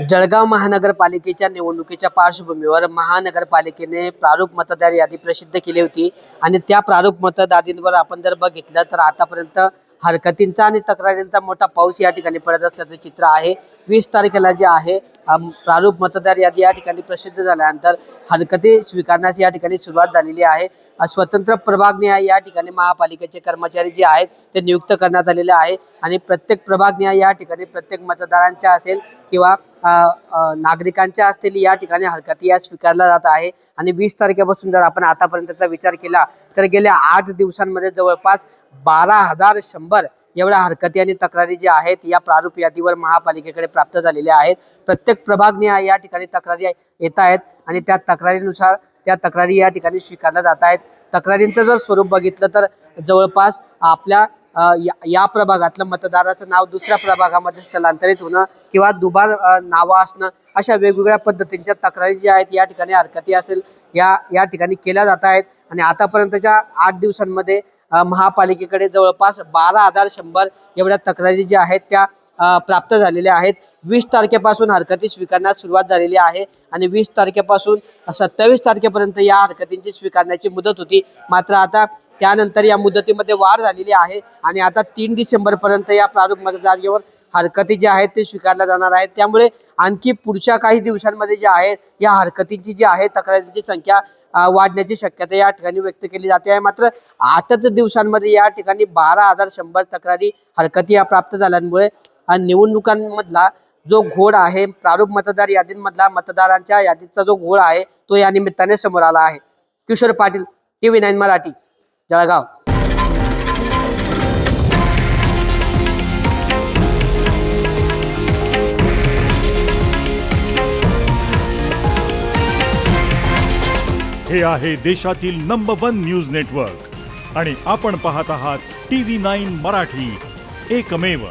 जळगाव महानगरपालिकेच्या निवडणुकीच्या पार्श्वभूमीवर महानगरपालिकेने प्रारूप मतदार यादी प्रसिद्ध केली होती आणि त्या प्रारूप मतदादींवर आपण जर बघितलं तर आतापर्यंत हरकतींचा आणि तक्रारींचा मोठा पाऊस या ठिकाणी पडत असल्याचं चित्र आहे. वीस तारखेला जे आहे प्रारूप मतदार यादी या ठिकाणी प्रसिद्ध झाल्यानंतर हरकती स्वीकारण्यास या ठिकाणी सुरुवात झालेली आहे. स्वतंत्र प्रभाग न्याय या ठिकाणी महापालिकेचे कर्मचारी जे आहेत ते नियुक्त करण्यात आलेले आहे. आणि प्रत्येक प्रभाग न्याय या ठिकाणी प्रत्येक मतदारांच्या असेल किंवा नागरिकांच्या असतील या ठिकाणी हरकती या स्वीकारल्या जात आहे. आणि वीस तारखेपासून जर आपण आतापर्यंतचा विचार केला तर गेल्या आठ दिवसांमध्ये जवळपास बारा हजार शंभर एवढ्या हरकती आणि तक्रारी ज्या आहेत या प्रारूप यादीवर महापालिकेकडे प्राप्त झालेल्या आहेत. प्रत्येक प्रभाग या ठिकाणी तक्रारी येत आहेत. आणि त्या तक्रारीनुसार त्या तक्रारी या ठिकाणी स्वीकारल्या जात आहेत. तक्रारींचं जर स्वरूप बघितलं तर जवळपास आपल्या या या प्रभागातलं मतदाराचं नाव दुसऱ्या प्रभागामध्ये स्थलांतरित होणं किंवा दुबार नावं असणं अशा वेगवेगळ्या पद्धतींच्या तक्रारी ज्या आहेत या ठिकाणी हरकती असेल या या ठिकाणी केल्या जात आहेत. आणि आतापर्यंतच्या आठ दिवसांमध्ये महापालिकेकडे जवळपास बारा हजार शंभर एवढ्या तक्रारी ज्या आहेत त्या प्राप्त झालेल्या आहेत. वीस तारखेपासून हरकती स्वीकारण्यास सुरुवात झालेली आहे आणि वीस तारखेपासून सत्तावीस तारखेपर्यंत या हरकतींची स्वीकारण्याची मुदत होती. मात्र आता त्यानंतर या मुदतीमध्ये वाढ झालेली आहे आणि आता तीन डिसेंबरपर्यंत या प्रारूप मतदारांवर हरकती ज्या आहेत ते स्वीकारल्या जाणार आहेत. त्यामुळे आणखी पुढच्या काही दिवसांमध्ये ज्या आहेत या हरकतींची जी आहे तक्रारींची संख्या वाढण्याची शक्यता या ठिकाणी व्यक्त केली जाते आहे. मात्र आठच दिवसांमध्ये या ठिकाणी बारा हजार शंभर तक्रारी हरकती या प्राप्त झाल्यामुळे निवडणुकांमधला जो घोड आहे प्रारूप मतदार यादींमधला मतदारांच्या यादीचा जो घोड आहे तो या निमित्ताने समोर आला आहे. Kishor Patil TV nine Marathi Jalgaon. हे आहे देशातील नंबर वन न्यूज नेटवर्क आणि आपण पाहत आहात टी व्ही नाईन मराठी. एकमेव